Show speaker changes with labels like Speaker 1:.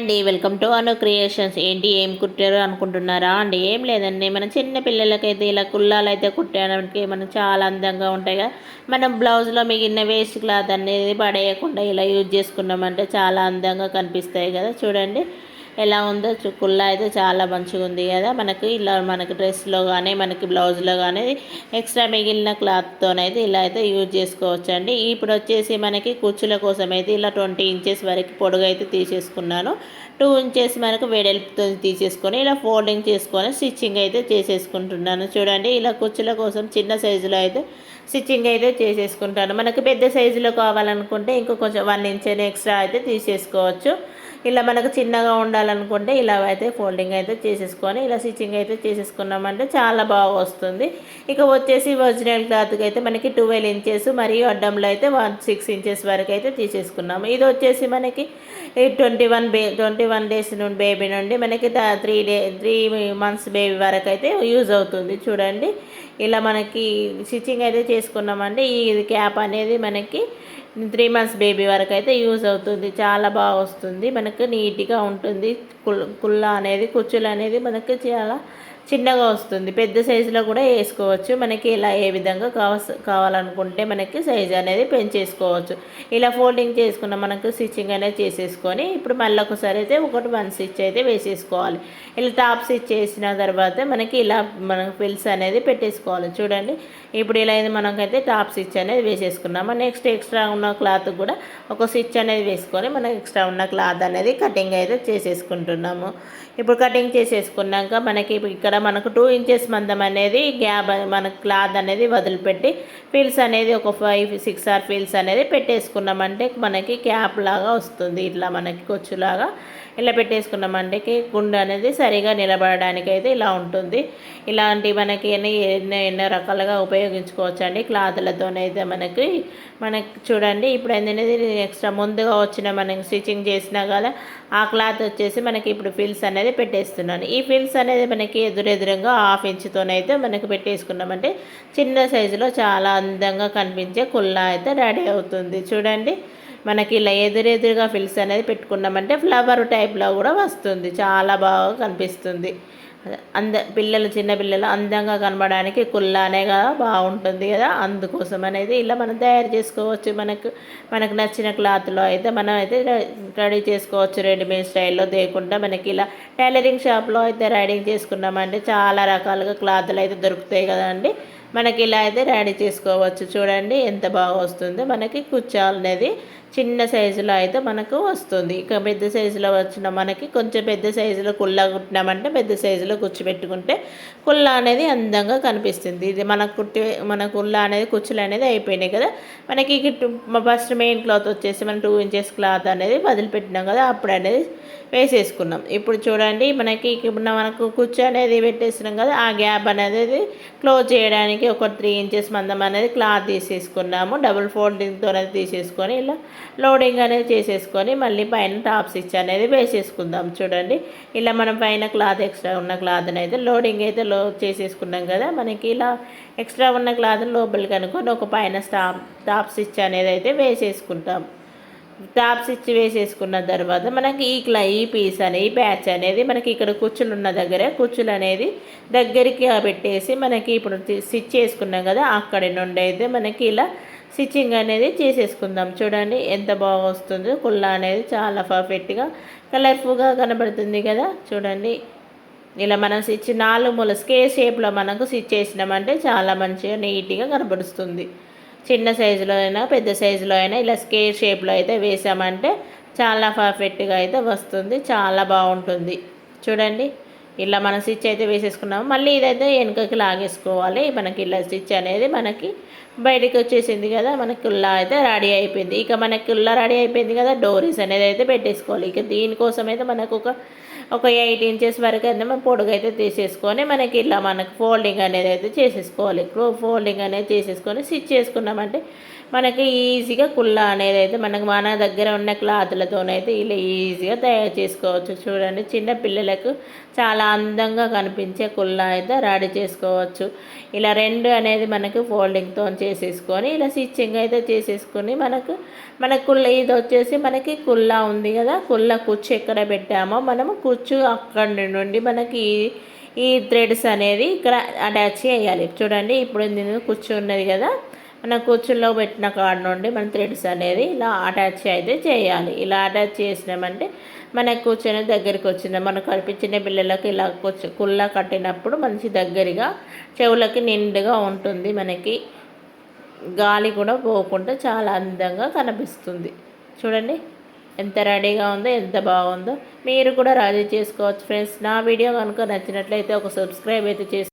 Speaker 1: అండి. Welcome to Anu creations. ఏంటి ఏం కుట్టారు అనుకుంటున్నారా అండి? ఏం లేదండి. మన చిన్న పిల్లలకైతే ఇలా కుల్లాలు అయితే కుట్టడానికి మనకు చాలా అందంగా ఉంటాయి కదా. మనం బ్లౌజ్లో మిగిలిన వేస్ట్ క్లాత్ అనేది పడేయకుండా ఇలా యూజ్ చేసుకున్నామంటే చాలా అందంగా కనిపిస్తాయి కదా. చూడండి. ఎలా ఉందో చు- కుల్లా అయితే చాలా మంచిగా ఉంది కదా. మనకి ఇలా మనకి డ్రెస్లో కానీ మనకి బ్లౌజ్లో కానీ ఎక్స్ట్రా మిగిలిన క్లాత్తోనైతే ఇలా అయితే యూజ్ చేసుకోవచ్చు అండి ఇప్పుడు వచ్చేసి మనకి కుచ్చుల కోసం అయితే ఇలా ట్వంటీ ఇంచెస్ వరకు పొడుగు అయితే తీసేసుకున్నాను. టూ ఇంచెస్ మనకు వెడల్పుతో తీసేసుకొని ఇలా ఫోల్డింగ్ చేసుకొని స్టిచ్చింగ్ అయితే చేసేసుకుంటున్నాను. చూడండి ఇలా కుచ్చుల కోసం చిన్న సైజులో అయితే స్టిచ్చింగ్ అయితే చేసేసుకుంటాను. మనకి పెద్ద సైజులో కావాలనుకుంటే ఇంకో కొంచెం వన్ ఇంచ్ ఎక్స్ట్రా అయితే తీసేసుకోవచ్చు. ఇలా మనకు చిన్నగా ఉండాలనుకుంటే ఇలా అయితే ఫోల్డింగ్ అయితే చేసేసుకొని ఇలా స్టిచ్చింగ్ అయితే చేసేసుకున్నామంటే చాలా బాగా వస్తుంది. ఇక వచ్చేసి ఒరిజినల్ క్లాత్కి అయితే మనకి ట్వెల్వ్ ఇంచెస్ మరియు అడ్డంలో అయితే వన్ సిక్స్ ఇంచెస్ వరకు అయితే తీసేసుకున్నాము. ఇది వచ్చేసి మనకి twenty one by twenty one days నుండి బేబీ నుండి మనకి three day three months baby వరకు అయితే యూజ్ అవుతుంది. చూడండి ఇలా మనకి స్టిచ్చింగ్ అయితే చేసుకున్నామంటే ఈ క్యాప్ అనేది మనకి త్రీ మంత్స్ బేబీ వరకు అయితే యూజ్ అవుతుంది. చాలా బాగా వస్తుంది. మనకు నీట్గా ఉంటుంది. కుల్ కుళ్ళ అనేది కుచ్చులు అనేది మనకి చాలా చిన్నగా వస్తుంది. పెద్ద సైజులో కూడా వేసుకోవచ్చు. మనకి ఇలా ఏ విధంగా కావాలనుకుంటే మనకి సైజ్ అనేది పెంచేసుకోవచ్చు. ఇలా ఫోల్డింగ్ చేసుకున్న మనకు స్టిచ్చింగ్ అనేది చేసేసుకొని ఇప్పుడు మళ్ళీ ఒకసారి అయితే ఒకటి వన్ స్టిచ్ అయితే వేసేసుకోవాలి. ఇలా టాప్ స్టిచ్ చేసిన తర్వాత మనకి ఇలా మనకు ఫిల్స్ అనేది పెట్టేసుకోవాలి. చూడండి. ఇప్పుడు ఇలా అయితే మనకైతే టాప్ స్టిచ్ అనేది వేసేసుకున్నాము. నెక్స్ట్ ఎక్స్ట్రా ఉన్న క్లాత్ కూడా ఒక స్టిచ్ అనేది వేసుకొని మనకి ఎక్స్ట్రా ఉన్న క్లాత్ అనేది కటింగ్ అయితే చేసేసుకుంటున్నాము. ఇప్పుడు కటింగ్ చేసేసుకున్నాక మనకి ఇక్కడ మనకు టూ ఇంచెస్ మందం అనేది గ్యాప్ మన క్లాత్ అనేది వదిలిపెట్టి ఫీల్స్ అనేది ఒక ఫైవ్ సిక్స్ ఆర్ ఫీల్స్ అనేది పెట్టేసుకున్నామంటే మనకి క్యాప్ లాగా వస్తుంది. ఇట్లా మనకి కొచ్చులాగా ఇలా పెట్టేసుకున్నామంటే గుండె అనేది సరిగా నిలబడడానికి అయితే ఇలా ఉంటుంది. ఇలాంటి మనకి ఎన్నో ఎన్నో రకాలుగా ఉపయోగించుకోవచ్చు అండి క్లాతులతోనైతే మనకి. మనకి చూడండి ఇప్పుడు అనేది ఎక్స్ట్రా ముందుగా వచ్చిన మనకి స్టిచ్చింగ్ చేసినా కదా ఆ క్లాత్ వచ్చేసి మనకి ఇప్పుడు ఫిల్స్ అనేది పెట్టేస్తున్నాను. ఈ ఫిల్స్ అనేది మనకి ఎదురెదురుగా హాఫ్ ఇంచుతోనైతే మనకి పెట్టేసుకున్నామంటే చిన్న సైజులో చాలా అందంగా కనిపించే కుల్లా అయితే రెడీ అవుతుంది. చూడండి మనకి ఇలా ఎదురెదురుగా ఫిల్స్ అనేది పెట్టుకున్నామంటే ఫ్లవర్ టైప్లో కూడా వస్తుంది. చాలా బాగా కనిపిస్తుంది. అంద పిల్లలు చిన్న పిల్లలు అందంగా కనబడడానికి కుల్లానే కదా బాగుంటుంది కదా. అందుకోసం అనేది ఇలా మనం తయారు చేసుకోవచ్చు. మనకు మనకు నచ్చిన క్లాత్లో అయితే మనం అయితే రెడీ చేసుకోవచ్చు రెడీమేడ్ స్టైల్లో లేకుండా మనకి ఇలా టైలరింగ్ షాప్లో అయితే రైడింగ్ చేసుకున్నామంటే చాలా రకాలుగా క్లాత్లు అయితే దొరుకుతాయి కదండి. మనకి ఇలా అయితే రెడీ చేసుకోవచ్చు. చూడండి ఎంత బాగా వస్తుందో. మనకి కుచ్చాలు అనేది చిన్న సైజులో అయితే మనకు వస్తుంది. ఇక పెద్ద సైజులో వచ్చిన మనకి కొంచెం పెద్ద సైజులో కుల్లా కుట్టినామంటే పెద్ద సైజులో కుచ్చిపెట్టుకుంటే కుల్లా అనేది అందంగా కనిపిస్తుంది. ఇది మన కుట్టి మన కుల్లా అనేది కుచ్చులు అనేది అయిపోయినాయి కదా. మనకి ఫస్ట్ మెయిన్ క్లాత్ వచ్చేసి మనం టూ ఇంచెస్ క్లాత్ అనేది వదిలిపెట్టినాం కదా. అప్పుడు అనేది వేసేసుకున్నాం. ఇప్పుడు చూడండి మనకి ఇప్పుడు మనకు కుచ్చు అనేది పెట్టేసినాం కదా. ఆ గ్యాప్ అనేది క్లోజ్ చేయడానికి ఒక త్రీ ఇంచెస్ మందం అనేది క్లాత్ తీసేసుకున్నాము. డబుల్ ఫోల్డింగ్తో అనేది తీసేసుకొని ఇలా లోడింగ్ అనేది చేసేసుకొని మళ్ళీ పైన టాప్ స్టిచ్ అనేది వేసేసుకుందాం చూడండి. ఇలా మనం పైన క్లాత్ ఎక్స్ట్రా ఉన్న క్లాత్ అయితే లోడింగ్ అయితే లో చేసేసుకున్నాం కదా. మనకి ఇలా ఎక్స్ట్రా ఉన్న క్లాత్ లోపలికి అనుకొని ఒక పైన స్టాప్ టాప్ స్టిచ్ అనేది అయితే వేసేసుకుంటాం. టాప్ స్టిచ్ వేసేసుకున్న తర్వాత మనకి ఈ క్లా ఈ పీస్ అనే ఈ బ్యాచ్ అనేది మనకి ఇక్కడ కుచ్చులు ఉన్న దగ్గర కుచ్చులు అనేది దగ్గరికి పెట్టేసి మనకి ఇప్పుడు స్టిచ్ చేసుకున్నాం కదా అక్కడి నుండి అయితే మనకి ఇలా స్టిచ్చింగ్ అనేది చేసేసుకుందాం. చూడండి ఎంత బాగా వస్తుందో కుల్లా అనేది చాలా పర్ఫెక్ట్గా కలర్ఫుల్గా కనబడుతుంది కదా. చూడండి ఇలా మనం స్టిచ్ నాలుగు మూల స్కే షేప్లో మనకు స్టిచ్ చేసినామంటే చాలా మంచిగా నీట్గా కనబడుస్తుంది. చిన్న సైజులో అయినా పెద్ద సైజులో అయినా ఇలా స్కేర్ షేప్లో అయితే వేసామంటే చాలా పర్ఫెక్ట్గా అయితే వస్తుంది. చాలా బాగుంటుంది. చూడండి. ఇలా మనం స్టిచ్ అయితే వేసేసుకున్నాము. మళ్ళీ ఇదైతే వెనుకకి లాగేసుకోవాలి. మనకి ఇలా స్టిచ్ అనేది మనకి బయటికి వచ్చేసింది కదా మనకి కుల్లా అయితే రెడీ అయిపోయింది. ఇక మనకి కుల్లా రెడీ అయిపోయింది కదా డోరీస్ అనేది అయితే పెట్టేసుకోవాలి. ఇక దీనికోసం అయితే మనకు ఒక ఒక ఎయిట్ ఇంచెస్ వరకు అయితే మనం పొడుగు అయితే తీసేసుకొని మనకి ఇలా మనకు ఫోల్డింగ్ అనేది అయితే చేసేసుకోవాలి. ఫోల్డింగ్ అనేది చేసేసుకొని స్టిచ్ చేసుకున్నామంటే మనకి ఈజీగా కుల్లా అనేది అయితే మనకు మన దగ్గర ఉన్న క్లాతులతోనైతే ఇలా ఈజీగా తయారు చేసుకోవచ్చు. చూడండి చిన్న పిల్లలకు చాలా అందంగా కనిపించే కుల్లా అయితే రెడీ చేసుకోవచ్చు. ఇలా రెండు అనేది మనకి ఫోల్డింగ్తో చేసేసుకొని ఇలా స్టిచ్చింగ్ అయితే చేసేసుకొని మనకు మన కుల్ల ఇది వచ్చేసి మనకి కుల్ల ఉంది కదా కుల్ల కుచ్చు ఎక్కడ పెట్టామో మనము కుచ్చు అక్కడి నుండి మనకి ఈ థ్రెడ్స్ అనేది ఇక్కడ అటాచ్ చేయాలి. చూడండి ఇప్పుడు నేను కుచ్చు ఉన్నది కదా. మన కుచ్చుల్లో పెట్టిన కాడ నుండి మన థ్రెడ్స్ అనేది ఇలా అటాచ్ అయితే చేయాలి. ఇలా అటాచ్ చేసినామంటే మన కూర్చొని దగ్గరికి వచ్చింది. మనకు కనిపించిన పిల్లలకు ఇలా కూర్చు కుళ్ళ కట్టినప్పుడు మంచి దగ్గరగా చెవులకి నిండుగా ఉంటుంది మనకి. గాలి కూడా పోకుండా చాలా అందంగా కనిపిస్తుంది. చూడండి. ఎంత రెడీగా ఉందో ఎంత బాగుందో మీరు కూడా రాజీ చేసుకోవచ్చు. ఫ్రెండ్స్ నా వీడియో కనుక నచ్చినట్లయితే ఒక సబ్స్క్రైబ్ అయితే చేసి